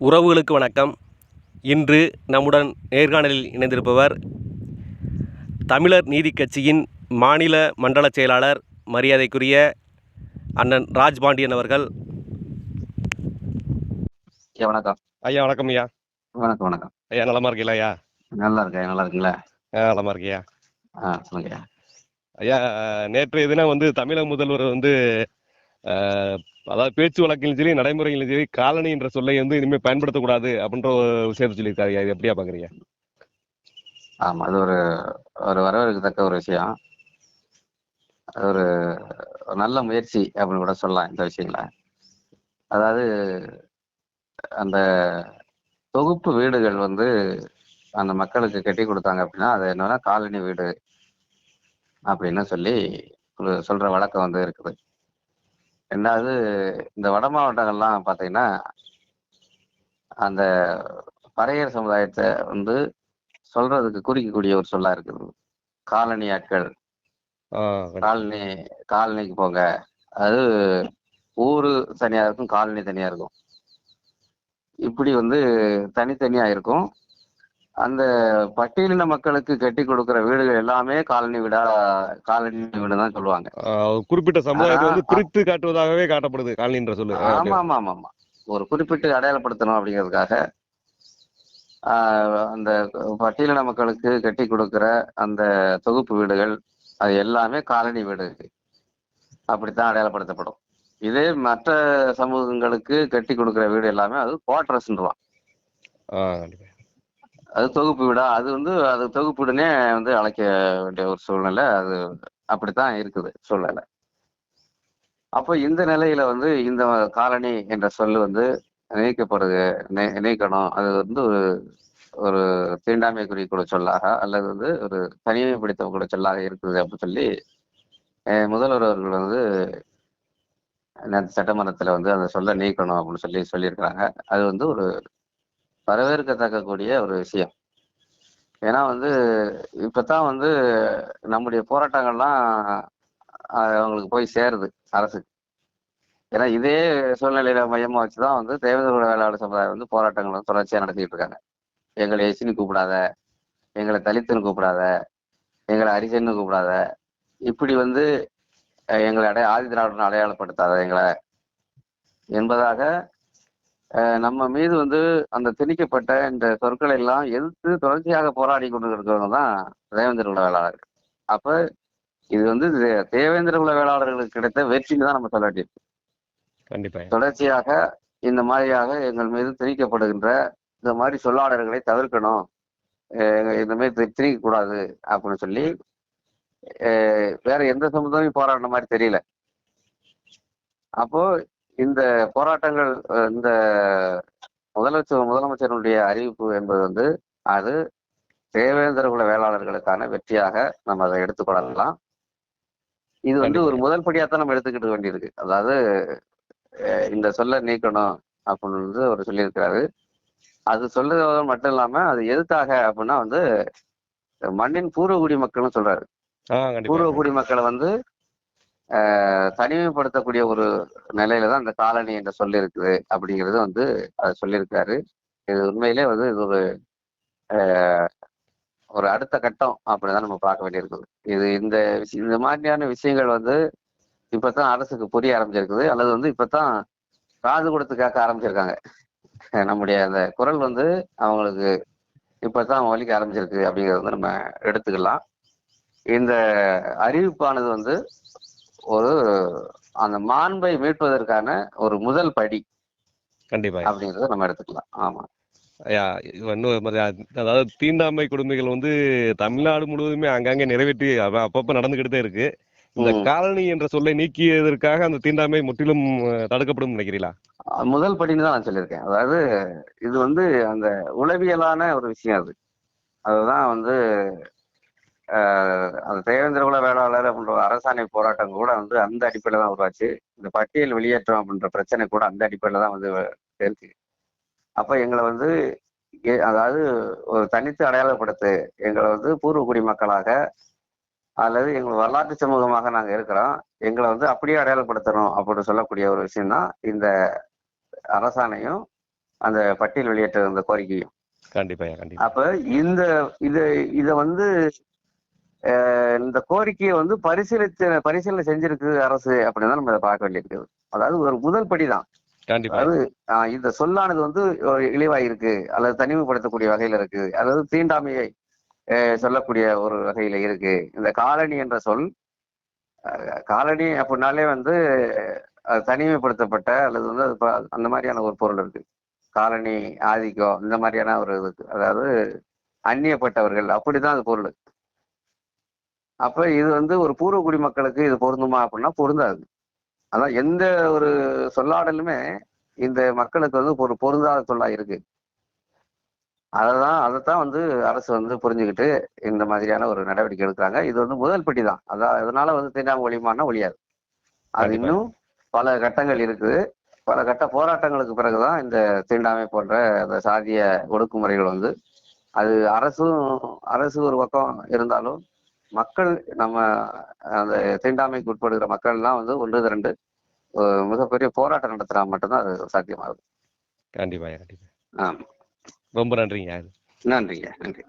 உறவுகளுக்கு வணக்கம். இன்று நம்முடன் நேர்காணலில் இணைந்திருப்பவர் தமிழர் நீதி கட்சியின் மாநில மண்டல செயலாளர் மரியாதைக்குரிய அண்ணன் ராஜ்பாண்டியன் அவர்கள். ஐயா வணக்கம். ஐயா வணக்கம் ஐயா. வணக்கம் வணக்கம். ஐயா நலமா இருக்கீங்களா ஐயா? நல்லா இருக்கேன் நல்லா இருக்கீங்களா? ஆ, நலமா இருக்கியா ஆ சொல்லுங்க ஐயா நேற்றைய தினம் வந்து தமிழக முதல்வர் வந்து அதாவது பேச்சு வழக்கிலும் சரி நடைமுறையிலும் சரி காலனி என்ற சொல்லை வந்து இனிமேல் பயன்படுத்தக்கூடாது அப்படின்ற ஒரு விஷயத்தை சொல்லியிருக்காரு. இது எப்படியா பாக்குறீங்க? ஆமா அது ஒரு ஒரு வரவேற்கத்தக்க ஒரு விஷயம். அது ஒரு நல்ல முயற்சி அப்படின்னு கூட சொல்லலாம் இந்த விஷயங்கள. அதாவது அந்த தொகுப்பு வீடுகள் வந்து அந்த மக்களுக்கு கட்டி கொடுத்தாங்க அப்படின்னா அது என்னன்னா காலனி வீடு அப்படின்னு சொல்லி சொல்ற வழக்கம் வந்து இருக்குது. ரெண்டாவது இந்த வட மாவட்டங்கள்லாம் பார்த்தீங்கன்னா அந்த பறையர் சமுதாயத்தை வந்து சொல்றதுக்கு குறிக்கக்கூடிய ஒரு சொல்லா இருக்குது. காலனி ஆட்கள். காலனி காலனிக்கு போங்க. அது ஊரு தனியா இருக்கும் காலனி தனியா இருக்கும். இப்படி வந்து தனித்தனியா இருக்கும். அந்த பட்டியலின மக்களுக்கு கட்டி கொடுக்கிற வீடுகள் எல்லாமே காலனி வீடா காலனி வீடு தான் சொல்லுவாங்க குறிப்பிட்ட சமுதாயத்தை வந்து பிரித்து காட்டுவதாகவே காட்டப்படுது காலனி என்ற சொல்லு. ஆமா ஆமா ஆமா ஆமா ஒரு குறிப்பிட்டு அடையாளப்படுத்தணும் அப்படிங்கிறதுக்காக அந்த பட்டியலின மக்களுக்கு கட்டி கொடுக்கிற அந்த தொகுப்பு வீடுகள் அது எல்லாமே காலனி வீடு அப்படித்தான் அடையாளப்படுத்தப்படும். இதே மற்ற சமூகங்களுக்கு கட்டி கொடுக்கிற வீடு எல்லாமே அது குவார்டர்ஸ்ன்றான். அது தொகுப்பு வீடா அது வந்து அது தொகுப்பு உடனே வந்து அழைக்க வேண்டிய ஒரு சூழ்நிலை அது அப்படித்தான் இருக்குது சூழ்நிலை. அப்போ இந்த நிலையில வந்து இந்த காலனி என்ற சொல்லு வந்து நீக்கப்படுது நீக்கணும். அது வந்து ஒரு ஒரு தீண்டாமை கூட சொல்லாக அல்லது வந்து ஒரு தனிமைப்படுத்தக்கூடிய சொல்லாக இருக்குது அப்படின்னு சொல்லி முதல்வர் அவர்கள் வந்து சட்டமன்றத்தில் சட்டமன்றத்துல வந்து அந்த சொல்ல நீக்கணும் அப்படின்னு சொல்லி சொல்லியிருக்கிறாங்க. அது வந்து ஒரு வரவேற்கத்தக்கக்கூடிய ஒரு விஷயம். ஏன்னா வந்து இப்பதான் வந்து நம்முடைய போராட்டங்கள்லாம் அவங்களுக்கு போய் சேருது அரசுக்கு ஏன்னா இதே சூழ்நிலையில மையமா வச்சுதான் வந்து தேவேந்திர வேளாளர் சமுதாயம் வந்து போராட்டங்கள் வந்து தொடர்ச்சியா நடத்திட்டு இருக்காங்க. எங்களை எசின்னு கூப்பிடாத எங்களை தலித்துன்னு கூப்பிடாத எங்களை அரிசன்னு கூப்பிடாத இப்படி வந்து எங்களை அடைய ஆதி திராவிடன் அடையாளப்படுத்தாத எங்களை என்பதாக நம்ம மீது வந்து அந்த திணிக்கப்பட்ட இந்த சொற்களை எல்லாம் எதிர்த்து தொடர்ச்சியாக போராடி கொண்டு இருக்கிறவங்க தான் தேவேந்திர குல வேளாளர்கள் அப்ப இது வந்து தேவேந்திர குல வேளாளர்களுக்கு கிடைத்த வெற்றின்னு தான் நம்ம சொல்ல வேண்டியிருக்கு. கண்டிப்பா. தொடர்ச்சியாக இந்த மாதிரியாக எங்கள் மீது திணிக்கப்படுகின்ற இந்த மாதிரி சொல்லாடல்களை தவிர்க்கணும். இந்த மாதிரி திணிக்க கூடாது அப்படின்னு சொல்லி வேற எந்த சமுதாயம் போராடின மாதிரி தெரியல. அப்போ இந்த போராட்டங்கள் இந்த முதலமைச்சர் முதலமைச்சருடைய அறிவிப்பு என்பது வந்து அது தேவேந்திர குல வேளாளர்களுக்கான வெற்றியாக நம்ம அதை எடுத்துக்கொள்ளலாம் இது வந்து ஒரு முதல் படியாத்தான் நம்ம எடுத்துக்கிட்டு வேண்டியிருக்கு. அதாவது இந்த சொல்ல நீக்கணும் அப்படின்னு வந்து அவர் சொல்லியிருக்கிறாரு. அது சொல்றது மட்டும் இல்லாம அது எதுக்காக அப்படின்னா வந்து மண்ணின் பூர்வகுடி மக்கள்னு சொல்றாரு. பூர்வகுடி மக்களை வந்து தனிமைப்படுத்தக்கூடிய ஒரு நிலையில தான் இந்த காலனி என்ற சொல் இருக்குது அப்படிங்கிறது வந்து அதை சொல்லியிருக்காரு. இது உண்மையிலே வந்து இது ஒரு அஹ், ஒரு அடுத்த கட்டம் அப்படிதான் நம்ம பார்க்க வேண்டியிருக்குது. இது இந்த விஷயம் இந்த மாதிரியான விஷயங்கள் வந்து இப்பதான் அரசுக்கு புரிய ஆரம்பிச்சிருக்குது. அல்லது வந்து இப்பதான் காது கொடுத்து கேட்க ஆரம்பிச்சிருக்காங்க. நம்முடைய அந்த குரல் வந்து அவங்களுக்கு இப்பதான் ஒலிக்க ஆரம்பிச்சிருக்கு அப்படிங்கறத வந்து நம்ம எடுத்துக்கலாம். இந்த அறிவிப்பானது வந்து ஒரு அந்த மாண்பை மீட்பதற்கான ஒரு முதல் படி கண்டிப்பா. அப்படிங்கறத நம்ம எடுத்துக்கலாம். ஆமா. அதாவது தீண்டாமை கொடுமைகள் வந்து தமிழ்நாடு முழுவதுமே அங்கங்கே நிறைவேற்றி அப்பப்ப நடந்துகிட்டு இருக்கு. இந்த. காலனி என்ற சொல்லை நீக்கியதற்காக அந்த தீண்டாமை முற்றிலும் தடுக்கப்படும் நினைக்கிறீங்களா? முதல் படின்னு தான் நான் சொல்லியிருக்கேன். அதாவது இது வந்து அந்த உளவியலான ஒரு விஷயம் அது. அதுதான் வந்து அந்த தேவேந்திர குல வேளாளர் அப்படின்ற அரசாணை போராட்டம் கூட வந்து அந்த அடிப்படையில தான் உருவாச்சு. இந்த பட்டியல் வெளியேற்றம் அப்படின்ற பிரச்சனை கூட அந்த அடிப்படையில தான் வந்து இருக்கு. அப்ப எங்களை வந்து அதாவது ஒரு தனித்து அடையாளப்படுத்து எங்களை வந்து பூர்வக்குடி மக்களாக அல்லது எங்கள் வரலாற்று சமூகமாக நாங்க இருக்கிறோம் எங்களை வந்து அப்படியே அடையாளப்படுத்தணும் அப்படின்னு சொல்லக்கூடிய ஒரு விஷயம் தான் இந்த அரசாணையும் அந்த பட்டியல் வெளியேற்ற அந்த கோரிக்கையும். கண்டிப்பா. அப்ப இந்த இது இத வந்து இந்த கோரிக்கையை வந்து பரிசீலித்து பரிசீலனை செஞ்சிருக்கு அரசு அப்படின்னு தான் நம்ம இதை பார்க்க வேண்டியிருக்குது அதாவது ஒரு முதல் படிதான். அதாவது ஆஹ், இந்த சொல்லானது வந்து ஒரு இழிவாய் இருக்கு அல்லது தனிமைப்படுத்தக்கூடிய வகையில இருக்கு அல்லது தீண்டாமையை சொல்லக்கூடிய ஒரு வகையில இருக்கு. இந்த காலனி என்ற சொல் காலனி அப்படின்னாலே வந்து அது தனிமைப்படுத்தப்பட்ட அல்லது வந்து அது அந்த மாதிரியான ஒரு பொருள் இருக்கு. காலனி ஆதிக்கம் இந்த மாதிரியான ஒரு இது அதாவது அந்நியப்பட்டவர்கள் அப்படிதான் அது பொருள். அப்ப இது வந்து ஒரு பூர்வ குடிமக்களுக்கு இது பொருந்துமா அப்படின்னா பொருந்தாது. அதான் எந்த ஒரு சொல்லாடலுமே இந்த மக்களுக்கு வந்து ஒரு பொருந்தாத சொல்லா இருக்கு. அததான் அதைத்தான் வந்து அரசு வந்து புரிஞ்சுக்கிட்டு இந்த மாதிரியான ஒரு நடவடிக்கை எடுக்கிறாங்க. இது வந்து முதல் படி தான். அதான் அதனால வந்து தீண்டாமை ஒழியுமானா ஒழியாது அது. இன்னும் பல கட்டங்கள் இருக்குது. பல கட்ட போராட்டங்களுக்கு பிறகுதான் இந்த தீண்டாமை போன்ற அந்த சாதிய ஒடுக்குமுறைகள் வந்து அது அரசும் அரசு ஒரு பக்கம் இருந்தாலும் மக்கள் நம்ம அந்த தீண்டாமைக்கு உட்படுகிற மக்கள்லாம் வந்து ஒன்று திரண்டு ஒரு மிகப்பெரிய போராட்டம் நடத்தினா மட்டும்தான் அது சாத்தியமாகுது. கண்டிப்பாயா கண்டிப்பா. ஆமா. ரொம்ப நன்றிங்க நன்றிங்க நன்றி.